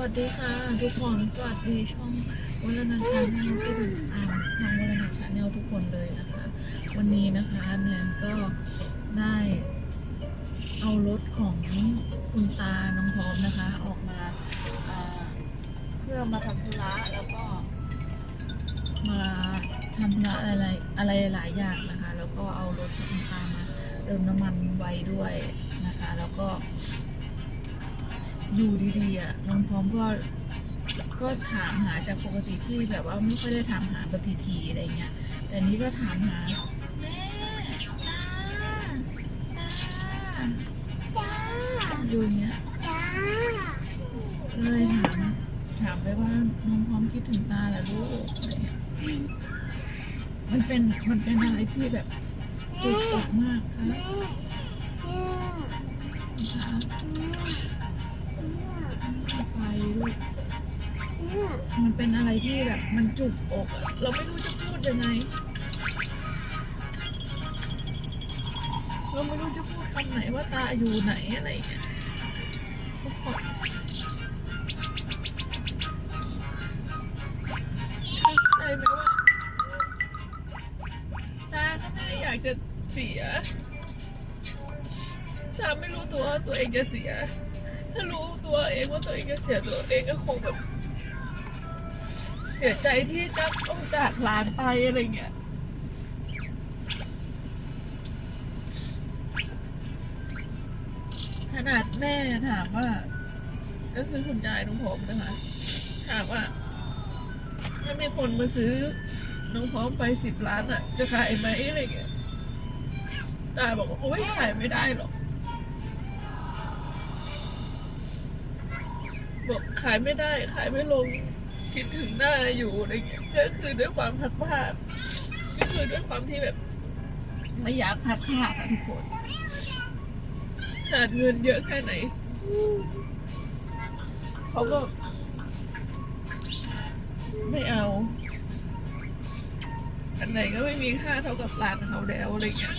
วัสดีค่ะทุกคนสวัสดีช่องวรนาชาแนลที่ติดตามช่องวรนาชาแนลทุกคนเลยนะคะ วันนี้นะคะแนนก็ได้เอารถของคุณตาน้องพร้อมนะคะ ออกมาอ่าเพื่อมาทำธุระแล้วก็ มาทำธุระอะไรอะไรหลายอย่างนะคะ แล้วก็เอารถของคุณตามาเติมน้ำมันไว้ด้วยนะคะ แล้วก็ อยู่ดีๆอะน้องพร้อมก็ก็ถามหาจากปกติที่แบบว่าไม่ค่อยได้ถามหาแบบทีๆอะไรเงี้ย แต่นี้ก็ถามหาแม่ตาตาอยู่อย่างเงี้ยจ้าก็เลยถามถามไปว่าน้องพร้อมคิดถึงตาแล้วลูกอะไรเงี้ยมันเป็นมันเป็นอะไรที่แบบจุกอกมากค่ะแม่แม่ค่ะ มันเป็นอะไรที่แบบมันจุกอกอะเราไม่รู้จะพูดยังไง เราไม่รู้จะพูดคำไหนว่าตาอยู่ไหนอะไรอย่างเงี้ยเข้าใจไหมว่าตาก็ไม่ได้อยากจะเสียตาไม่รู้ตัวว่าตัวเองจะเสีย ถ้ารู้ตัวเองว่าตัวเองจะเสียตัวเองก็คงแบบ เสียใจที่จะต้องจากหลานไปอะไรเงี้ยขนาดแม่ถามว่า ก็คือคุณยายน้องผมนะคะถามว่าถ้ามีคนมาซื้อน้องพร้อมไปสิบล้านอะ จะขายไหมอะไรเงี้ยตาบอกว่าโอ๊ยขายไม่ได้หรอกบอกขายไม่ได้ ขายไม่ลง คิดถึงหน้าอยู่อะไรเงี้ยก็คือด้วยความพัดพลาดก็คือด้วยความที่แบบไม่อยากพัดพลาดอะทุกคนหาเงินเยอะแค่ไหนเขาก็ ไม่เอา อันไหนก็ไม่มีค่าเท่ากับร้านเขาแล้วอะไรเงี้ย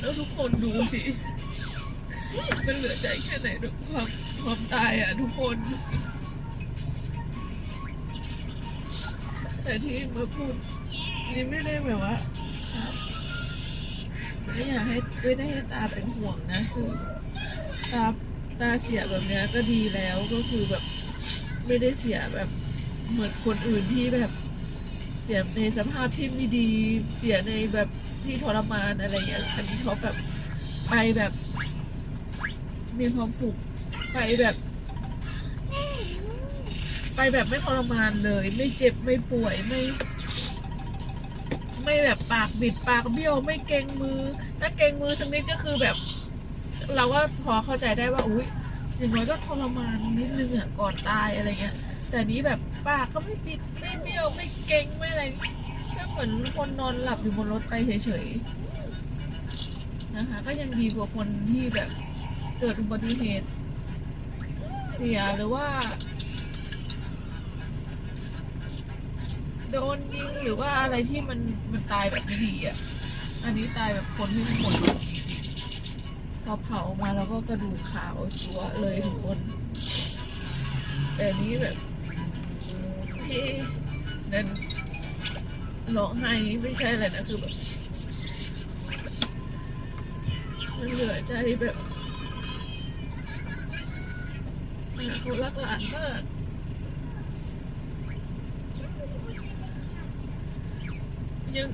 แล้วทุกคนดูสิ มันเหลือใจแค่ไหนทุกความ ความตายอะทุกคน แต่ที่มาพูดนี่ไม่ได้แบบว่าไม่อยากให้ไม่ได้ให้ตาเป็นห่วงนะคือตาตาเสียแบบเนี้ยก็ดีแล้วก็คือแบบไม่ได้เสียแบบเหมือนคนอื่นที่แบบเสียในสภาพที่ไม่ดี เสียในแบบที่ทรมานอะไรอย่างเงี้ยอันนี้เขาแบบไปแบบมีความสุข ไปแบบ ไปแบบไม่ทรมานเลย ไม่เจ็บไม่ป่วยไม่ ไม่แบบปากบิดปากเบี้ยวไม่เกรงมือ ถ้าเกรงมือสักนิดก็คือแบบ เราก็พอเข้าใจได้ว่าอุ้ยอย่างน้อยก็ทรมานนิดนึงอะก่อนตายอะไรเงี้ย แต่นี้แบบปากก็ไม่ปิดไม่เบี้ยวไม่เกรงไม่อะไรก็เหมือนคนนอนหลับอยู่บนรถไปเฉยๆนะคะ ก็ยังดีกว่าคนที่แบบเกิดอุบัติเหตุ เสียหรือว่า โดนยิงหรือว่าอะไรที่มันมันตายแบบไม่ดีอะ อันนี้ตายแบบคนที่หมดพอเผาออกมาแล้วก็กระดูกขาวชัวเลยทุกคน แต่นี้แบบที่นั่นร้องไห้นี้ไม่ใช่อะไรนะคือแบบมันเหลือใจแบบ เขารักหลานมากยัง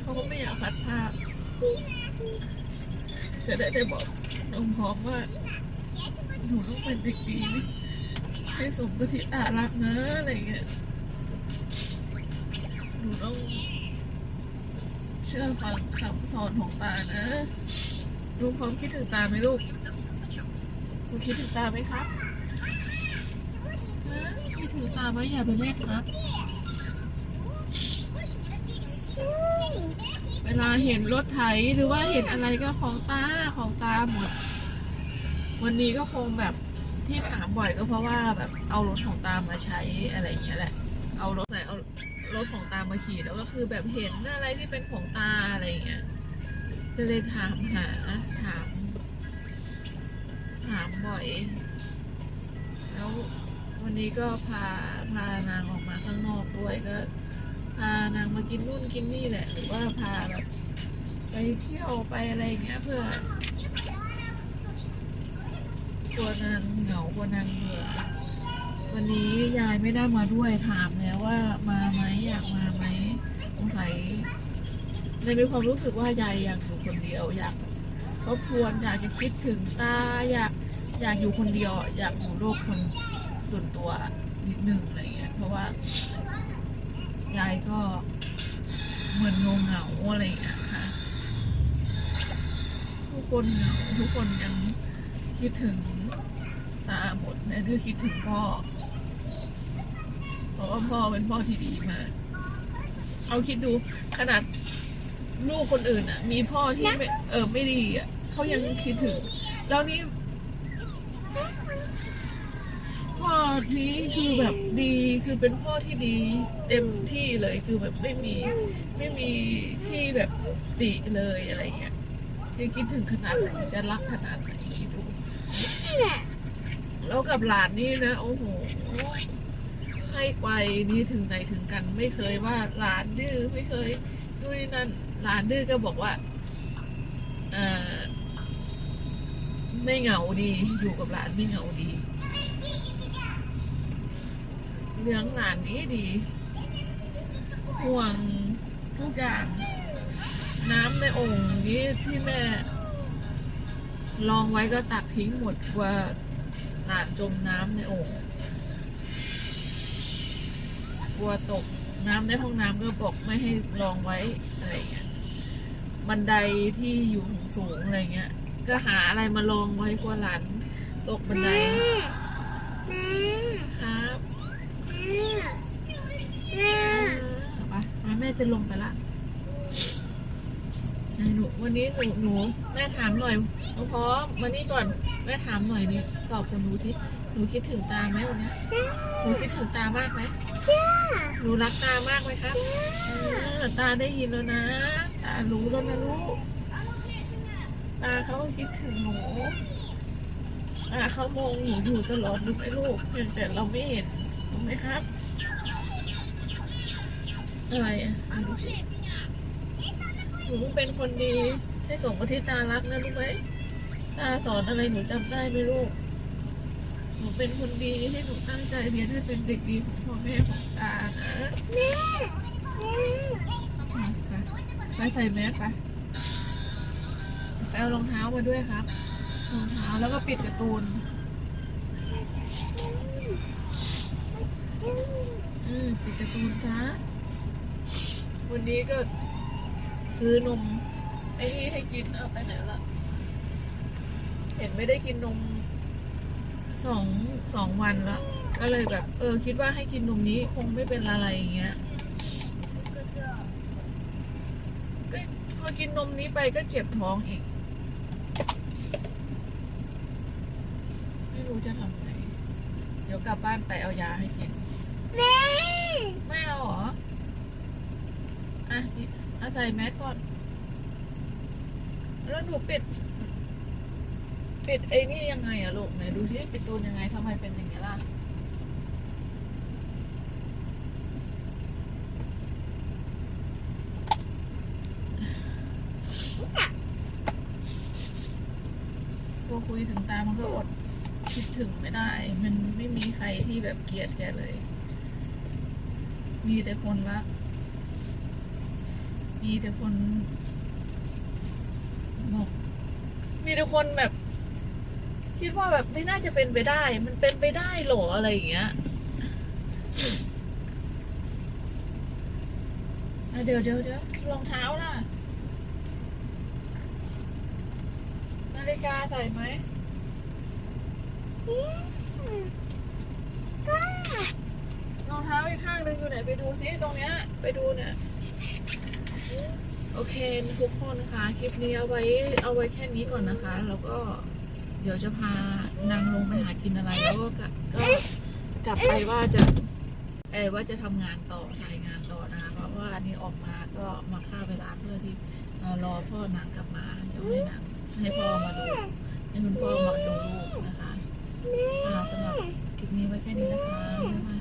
เขาก็ไม่อยากพัดภาพแต่ได้แต่บอกน้องพร้อมว่าหนูต้องเป็นเด็กดีให้สมกับที่ตารักนะอะไรเงี้ย หนูต้อง เชื่อฟังคำสอนของตานะลูกพร้อมคิดถึงตาไหมลูกลูกคิดถึงตาไหมครับคิดถึงตาไหมอย่าไปเล่นครับ เวลาเห็นรถไถหรือว่าเห็นอะไรก็ของตาของตาหมด วันนี้ก็คงแบบที่ถามบ่อยก็เพราะว่าแบบเอารถของตามาใช้อะไรอย่างเงี้ยแหละ เอารถใส่เอารถของตามาขี่แล้วก็คือแบบเห็นอะไรที่เป็นของตาอะไรอย่างเงี้ยก็เลยถามหาถาม ถามบ่อย แล้ววันนี้ก็พาพานางออกมาข้างนอกด้วยก็ พานางมากินนู่นกินนี่แหละ หรือว่าพาแบบไปเที่ยวไปอะไรอย่างเงี้ยเพื่อกลัวนางเหงากลัวนางเวันนี้ยายไม่ได้มาด้วยถามแล้วว่ามาไหมอยากมาไหมสงสัยในมีความรู้สึกว่ายายอยากอยู่คนเดียว อยากทบทวนอยากจะคิดถึงตาอยากอยากอยู่คนเดียว อยากอยู่โลกคนส่วนตัวนิดนึงอะไรเงี้ยเพราะว่ายายก็เหมือนงงเหงาอะไรอย่างเงี้ยค่ะทุกคนเหงาทุกคนยังคิดถึงตาหมดเนี่ยด้วยคิดถึงพ่อ เพราะว่าพ่อเป็นพ่อที่ดีมาก เอาคิดดูขนาดลูกคนอื่นอะ มีพ่อที่ไม่เออไม่ดีอะเขายังคิดถึง แล้วนี่พ่อนี้คือแบบดีคือเป็นพ่อที่ดีเต็มที่เลยคือแบบไม่มีไม่มีที่แบบติเลยอะไรเงี้ยจะคิดถึงขนาดไหนจะรักขนาดไหนคิดดูแล้วกับหลานนี่นะ โอ้โห ให้ไกวนี่ถึงไหนถึงกัน ไม่เคยว่าหลานดื้อไม่เคยนู่นนี่นั่นหลานดื้อก็บอกว่าเออไม่เหงาดีอยู่กับหลานไม่เหงาดีเลี้ยงหลานนี้ดีห่วงทุกอย่าง น้ำในโอ่งนี้ที่แม่ ลองไว้ก็ตักทิ้งหมดกลัว่าหลานจมน้ำในโอ่ง กลัวตกน้ำในห้องน้ำก็บอกไม่ให้ลองไว้อะไรเงี้ยบันไดที่อยู่สูงอะไรเงี้ย ก็หาอะไรมาลองไว้กลัวหลานตกบันไดครับเออไปมาแม่จะลงไปละไหนหนูวันนี้หนูหนูแม่ถามหน่อยน้องพร้อมมานี่ก่อนแม่ถามหน่อยนี่ตอบกับหนูที่หนูคิดถึงตาไหมวันเนี้ยหนูคิดถึงตามากไหมหนูรักตามากไหมครับเออตาได้ยินแล้วนะ ตารู้แล้วนะลูกตาเขาก็คิดถึงหนูตาเขามองหนูอยู่ตลอดรู้ไหมลูกเพียงแต่เราไม่เห็นรู้ไหมครับ อะไรอะอะดูสิ หนูเป็นคนดี ให้ส่งมาที่ตารักนะรู้ไหมตาสอนอะไรหนูจำได้ไหมลูก หนูเป็นคนดีให้หนูตั้งใจเรียนให้เป็นเด็กดีของพ่อแม่ของตานะไปไปใส่แมสไปไปเอารองเท้ามาด้วยครับ รองเท้าแล้วก็ปิดกร์ตูนอืมปิดกร์ตูนจ้าวันนี้ก็ ซื้อนมไอ้นี่ให้กินเอาไปไหนละเห็นไม่ได้กินนมสองสองวันละก็เลยแบบ เออ คิดว่าให้กินนมนี้คงไม่เป็นอะไรอย่างเงี้ยก็พอกินนมนี้ไปก็เจ็บท้องอีก ไม่รู้จะทำไงเดี๋ยวกลับบ้านไปเอายาให้กินไม่เอาเหรอ อะนี่ เอาใส่แมสก่อน แล้วหนูปิด ปิดไอ้นี่ยังไงอะลูกไหนดูซิปิดตูนยังไงทำไมเป็นอย่างนี้ล่ะพอคุยถึงตามันก็อดคิดถึงไม่ได้ มันไม่มีใครที่แบบเกลียดแกเลย มีแต่คนรัก มีแต่คนบอกมีแต่คนแบบ คิดว่าแบบไม่น่าจะเป็นไปได้ มันเป็นไปได้เหรออะไรอย่างเงี้ยอะเดี๋ยวเดี๋ยวเดี๋ยวรองเท้าล่ะ นาฬิกาใส่ไหมรองเท้าอีกข้างหนึ่งอยู่ไหนไปดูซิตรงเนี้ย ไปดูเนี่ย โอเคทุกคนนะคะ คลิปนี้เอาไว้เอาไว้แค่นี้ก่อนนะคะ แล้วก็เดี๋ยวจะพานางลงไปหากินอะไร แล้วก็ก็กลับไปว่าจะเออว่าจะทำงานต่อถ่ายงานต่อนะคะเพราะว่าอันนี้ออกมาก็มาฆ่าเวลาเพื่อที่รอพ่อนางกลับมาเดี๋ยวให้นางให้พ่อมาดูให้คุณพ่อมาดูลูกนะคะสำหรับคลิปนี้ไว้แค่นี้นะคะ